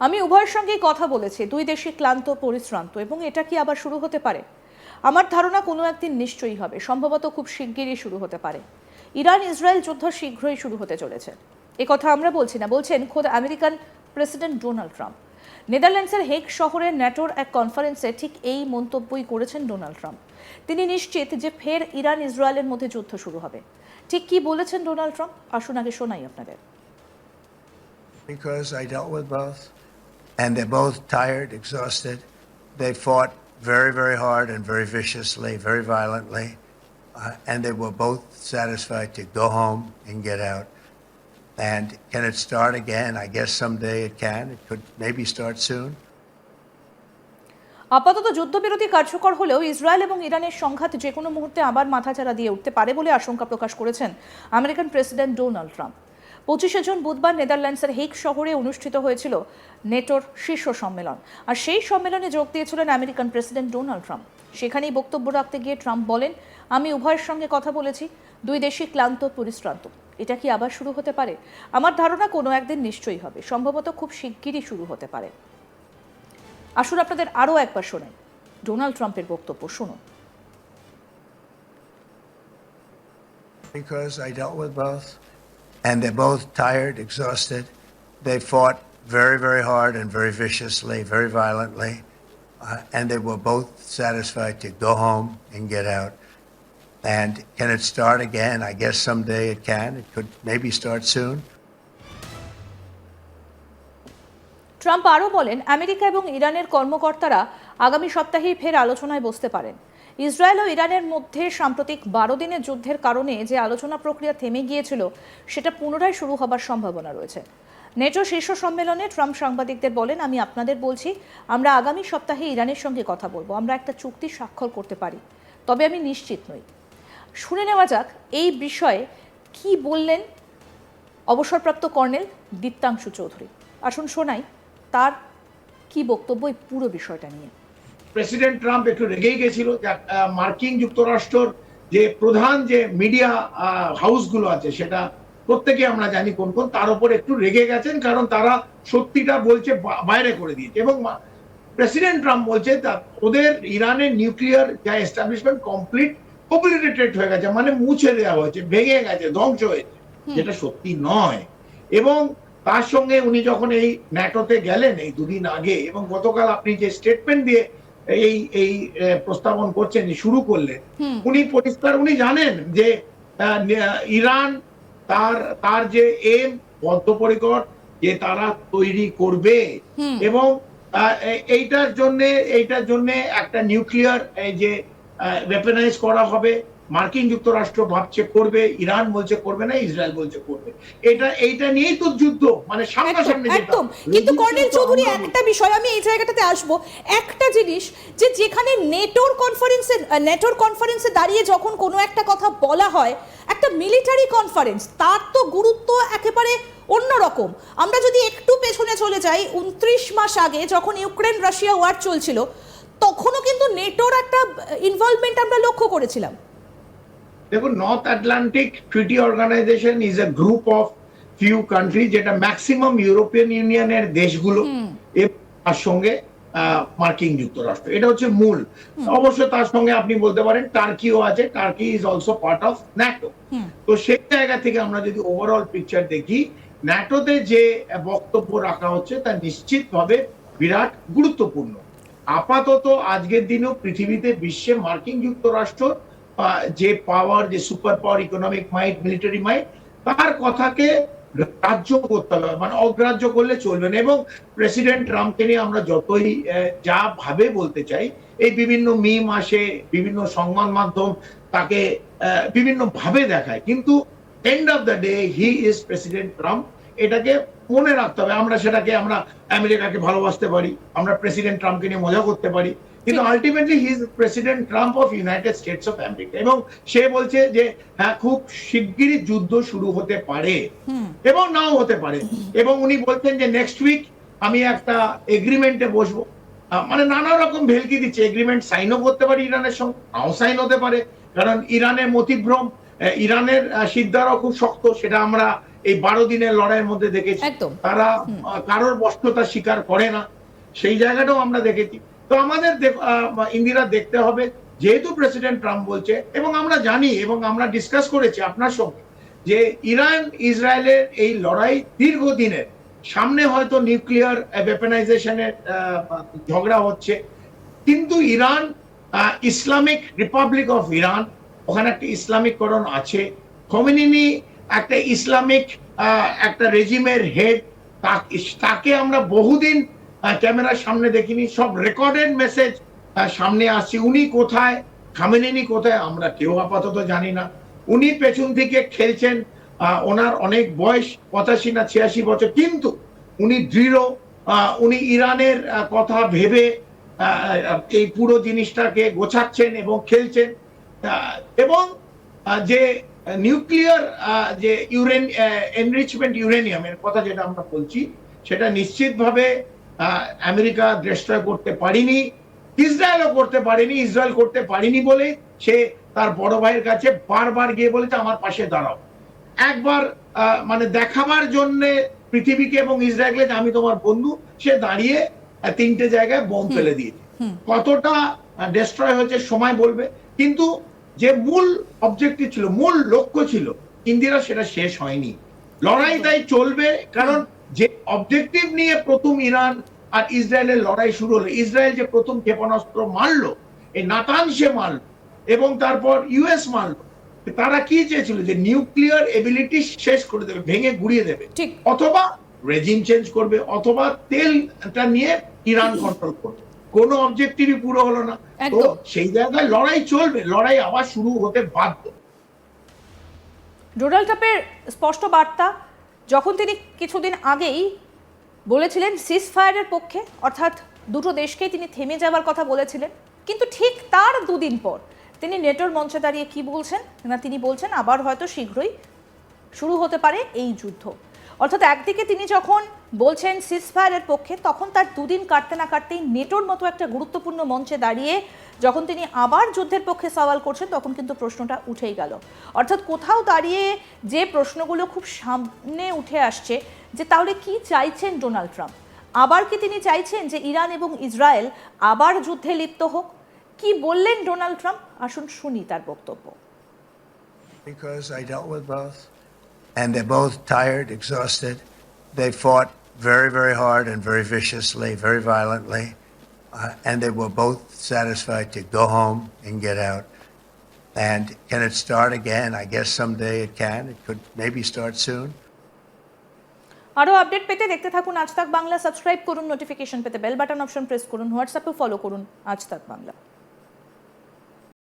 আমি উভয়ের সঙ্গেই কথা বলেছি। দুই দেশই ক্লান্ত পরিশ্রান্ত এবং এটা কি আবার শুরু হতে পারে? আমার ধারণা কোনো একদিন নিশ্চয়ই হবে। সম্ভবত খুব শিগগিরই শুরু হতে পারে। ইরান ইসরায়েল যুদ্ধ শীঘ্রই শুরু হতে চলেছে। এ কথা আমরা বলছি না বলছেন খোদ আমেরিকান প্রেসিডেন্ট ডোনাল্ড ট্রাম্প। নেদারল্যান্ডসের হেগ শহরে ন্যাটোর এক কনফারেন্সে ঠিক এই মন্তব্যই করেছেন ডোনাল্ড ট্রাম্প। তিনি নিশ্চিত যে ফের ইরান ইসরায়েলের মধ্যে যুদ্ধ শুরু হবে। ঠিক কি বলেছেন ডোনাল্ড ট্রাম্প? আসুন আগে শোনাই আপনাদের। Because I dealt with both, and they're both tired, exhausted. They fought very, very hard and very viciously, very violently, uh, and they were both satisfied to go home and get out. And can it start again? I guess someday it can. It could maybe start soon. আপাতত যুদ্ধবিরতি কার্যকর হলেও Israel এবং ইরানের সংঘাত যে কোনো মুহূর্তে আবার মাথাচাড়া দিয়ে উঠতে পারে বলে আশঙ্কা প্রকাশ করেছেন আমেরিকান প্রেসিডেন্ট ডোনাল্ড ট্রাম্প পঁচিশে জুন বুধবার নেদারল্যান্ডসের হেক শহরে অনুষ্ঠিত হয়েছিল নেটোর শীর্ষ সম্মেলন। আর সেই সম্মেলনে যোগ দিয়েছিলেন আমেরিকান প্রেসিডেন্ট ডোনাল্ড ট্রাম্প। সেখানেই বক্তব্য রাখতে গিয়ে ট্রাম্প বলেন আমি উভয়ের সঙ্গে কথা বলেছি দুই দেশই ক্লান্ত পরিশ্রান্ত। এটা কি আবার শুরু হতে পারে? আমার ধারণা কোনো একদিন নিশ্চয়ই হবে। সম্ভবত খুব শিগগিরই শুরু হতে পারে। আসুন আপনাদের আরও একবার শোনেন ডোনাল্ড ট্রাম্পের বক্তব্য। শুনুন। Because I dealt with both, and they're both tired, exhausted. They fought very, very hard and very viciously, very violently, uh, and they were both satisfied to go home and get out. And can it start again? I guess someday it can. It could maybe start soon. Trump আরও বলেন America এবং ইরানের কর্মকর্তারা আগামী সপ্তাহেই ফের আলোচনায় বসতে পারেন ইসরায়েল ও ইরানের মধ্যে সাম্প্রতিক বারো দিনের যুদ্ধের কারণে যে আলোচনা প্রক্রিয়া থেমে গিয়েছিল, সেটা পুনরায় শুরু হবার সম্ভাবনা রয়েছে। নেটো শীর্ষ সম্মেলনে ট্রাম্প সাংবাদিকদের বলেন, আমি আপনাদের বলছি, আমরা আগামী সপ্তাহে ইরানের সঙ্গে কথা বলব, আমরা একটা চুক্তি স্বাক্ষর করতে পারি। তবে আমি নিশ্চিত নই। শুনে নেওয়া যাক, এই বিষয়ে কি বললেন অবসরপ্রাপ্ত কর্নেল দীপ্তাংশু চৌধুরী। আসুন শোনাই, তার কি বক্তব্য এই পুরো বিষয়টা নিয়ে। প্রেসিডেন্ট ট্রাম্প একটু রেগেই গেছিল মার্কিন যুক্তরাষ্ট্রের যে প্রধান যে মিডিয়া হাউসগুলো আছে সেটা প্রত্যেকে আমরা জানি কোন কোন তার উপর একটু রেগে গেছেন কারণ তারা সত্যিটা বলছে বাইরে করে দিয়েছে। এবং প্রেসিডেন্ট ট্রাম্প বলছে ওদের ইরানের নিউক্লিয়ার যা এস্টাবলিশমেন্ট কমপ্লিট ওবলিটেটেড হয়ে গেছে মানে মুছে দেওয়া হয়েছে ভেঙে গেছে ধ্বংস হয়েছে। যেটা সত্যি নয়। এবং তার সঙ্গে উনি যখন এই ন্যাটোতে গেলেন এই দুদিন আগে এবং গতকাল আপনি যে স্টেটমেন্ট দিয়ে এই এই প্রস্তাবন করছেন শুরু করলেন। উনি পরিষ্কার উনি জানেন যে ইরান তার তার যে এম বদ্ধপরিকর যে তারা তৈরি করবে। এবং এইটার জন্য এইটার জন্য একটা নিউক্লিয়ার যে ওয়েপেনাইজ করা হবে। মার্কিন যুক্তরাষ্ট্র ভাবছে করবে ইরান বলছে করবে না ইসরায়েল বলছে করবে। এটা এইটা নিয়েই তো যুদ্ধ মানে সামনাসামনি একদম কিন্তু কর্নেল চৌধুরী একটা বিষয় আমি এই জায়গাটাতে আসব। একটা জিনিস যে যেখানে নেটোর কনফারেন্সে নেটোর কনফারেন্সে দাঁড়িয়ে যখন কোনো একটা কথা বলা হয় একটা মিলিটারি কনফারেন্স তার তো গুরুত্ব একেবারে অন্যরকম। আমরা যদি একটু পেছনে চলে যাই উনত্রিশ মাস আগে যখন ইউক্রেন রাশিয়া ওয়ার চলছিল তখনও কিন্তু নেটোর একটা ইনভলভমেন্ট আমরা লক্ষ্য করেছিলাম। দেখুন North Atlantic Treaty Organization is a group of few country যেটা ম্যাক্সিমাম ইউরোপিয়ান ইউনিয়নের দেশগুলো তার সঙ্গে মার্কিন যুক্তরাষ্ট্র। এটা হচ্ছে মূল। অবশ্য তার সঙ্গে আপনি বলতে পারেন টার্কিও আছে। Turkey is also part of NATO তো সেই জায়গা থেকে আমরা যদি ওভারঅল পিকচার দেখি ন্যাটোতে যে বক্তব্য রাখা হচ্ছে তা নিশ্চিতভাবে বিরাট গুরুত্বপূর্ণ। আপাতত আজকের দিনেও পৃথিবীতে বিশ্বে মার্কিন যুক্তরাষ্ট্র যে পাওয়ার যে super power economic might military might তার কথাকে গ্রাহ্য করতে হবে। মানে অগ্রাহ্য করলে চলবে না। এবং প্রেসিডেন্ট ট্রাম্পকে নিয়ে আমরা যতই যা ভাবে বলতে চাই, এই বিভিন্ন মিম আসে, বিভিন্ন সংবাদ মাধ্যম তাকে বিভিন্ন ভাবে দেখায়। কিন্তু end of the day he is president Trump এটাকে মনে রাখতে হবে। আমরা সেটাকে, আমরা আমেরিকাকে ভালোবাসতে পারি। আমরা প্রেসিডেন্ট ট্রাম্পকে নিয়ে মজা করতে পারি। কিন্তু ultimately he is president Trump of United States of America এবং সে বলছে যে হ্যাঁ খুব শিগগিরই যুদ্ধ শুরু হতে পারে। এবং নাও হতে পারে। এবং উনি বলছেন যে নেক্সট উইক আমি একটা এগ্রিমেন্টে বসবো। মানে নানা রকম ভেলকি দিচ্ছে। এগ্রিমেন্ট সাইনও করতে পারি ইরানের সঙ্গে নাও সাইন হতে পারে। কারণ ইরানের মতিভ্রম ইরানের সিদ্ধারাও খুব শক্ত সেটা আমরা এই বারো দিনের লড়াইয়ের মধ্যে দেখেছি। তারা কারোর বস্ত্রতা স্বীকার করে না। সেই জায়গাটাও আমরা দেখেছি। তো আমাদের ইন্দিরা দেখতে হবে যেহেতু প্রেসিডেন্ট ট্রাম্প বলছে, এবং আমরা জানি এবং আমরা ডিসকাস করেছি আপনার সঙ্গে যে ইরান ইসরায়েলের এই লড়াই দীর্ঘদিনের, সামনে হয়তো নিউক্লিয়ার ওয়েপনাইজেশনের ঝগড়া হচ্ছে। কিন্তু Iran Islamic Republic of Iran ওখানে একটা ইসলামিককরণ আছে। খোমেনিনি একটা ইসলামিক একটা রেজিমের হেড তাকে আমরা বহুদিন ক্যামেরার সামনে দেখিনি, সব রেকর্ডেড মেসেজ। সামনে আসছে, উনি কোথায়? খামেনিনি কোথায়? আমরা কেউ আপাতত জানি না। উনি পেছন থেকে খেলছেন ওনার অনেক বয়স, পঁচাশি না ছিয়াশি বছর, কিন্তু উনি দৃঢ় উনি ইরানের কথা ভেবে এই পুরো জিনিসটাকে গোছাচ্ছেন এবং খেলছেন। এবং যে নিউক্লিয়ার যে ইউরেন এনরিচমেন্ট ইউরেনিয়ামের কথা যেটা আমরা বলছি, সেটা নিশ্চিতভাবে আমেরিকা ডিস্ট্রয় করতে পারিনি ইসরায়েলও করতে পারেনি ইসরায়েল করতে পারিনি বলে সে তার বড় ভাইয়ের কাছে বারবার গিয়ে বলেছে আমার পাশে দাঁড়াও। একবার মানে দেখাবার জন্য পৃথিবীকে এবং ইসরায়েলকে আমি তোমার বন্ধু সে দাঁড়িয়ে তিনটে জায়গায় বোম ফেলে দিয়েছে। কতটা ডিস্ট্রয় হয়েছে সময় বলবে কিন্তু যে মূল অবজেক্টিভ ছিল মূল লক্ষ্য ছিল ইন্দিরা সেটা শেষ হয়নি। লড়াই তাই চলবে কারণ যে অবজেক্টিভ নিয়ে প্রথম ইরান আর ইসরায়েলের লড়াই শুরু হলো ইসরায়েল যে প্রথম ক্ষেপণাস্ত্র মারলো এই নাতানসে মারলো এবং তারপর ইউএস মারলো। তারা কি চেয়েছিল? যে নিউক্লিয়ার এবিলিটি শেষ করে দেবে ভেঙে গুড়িয়ে দেবে। অথবা রেজিম চেঞ্জ করবে অথবা তেলটা নিয়ে ইরান কন্ট্রোল করবে। কোনো অবজেক্টিভই পুরো হলো না। তো সেই জায়গায় লড়াই চলবে লড়াই আবার শুরু হতে বাধ্য। ডোনাল্ড ট্রাম্পের স্পষ্ট বার্তা যখন তিনি কিছুদিন আগেই বলেছিলেন সিস ফায়ারের পক্ষে, অর্থাৎ দুটো দেশকেই তিনি থেমে যাওয়ার কথা বলেছিলেন, কিন্তু ঠিক তার দুদিন পর তিনি নেটোর মঞ্চে দাঁড়িয়ে কি বলছেন? না, তিনি বলছেন আবার হয়তো শীঘ্রই শুরু হতে পারে এই যুদ্ধ। অর্থাৎ একদিকে তিনি যখন বলছেন সিসফায়ারের পক্ষে তখন তার দুদিন কাটতে না কাটতেই নেটোর মতো একটা গুরুত্বপূর্ণ মঞ্চে দাঁড়িয়ে যখন তিনি আবার যুদ্ধের পক্ষে সওয়াল করছেন তখন কিন্তু প্রশ্নটা উঠেই গেল অর্থাৎ কোথাও দাঁড়িয়ে যে প্রশ্নগুলো খুব সামনে উঠে আসছে যে তাহলে কি চাইছেন ডোনাল্ড ট্রাম্প আবার কি তিনি চাইছেন যে ইরান এবং ইসরায়েল আবার যুদ্ধে লিপ্ত হোক কি বললেন ডোনাল্ড ট্রাম্প আসুন শুনি তার বক্তব্য because I dealt with both. And they're both tired, exhausted. They fought very, very hard and very viciously, very violently. Uh, and they were both satisfied to go home and get out. And can it start again? I guess someday it can. It could maybe start soon. আরও update পেতে দেখতে থাকুন Aaj Tak Bangla subscribe করুন notification পেতে bell button option press করুন হোয়াটসঅ্যাপে follow করুন আজ তাক বাংলা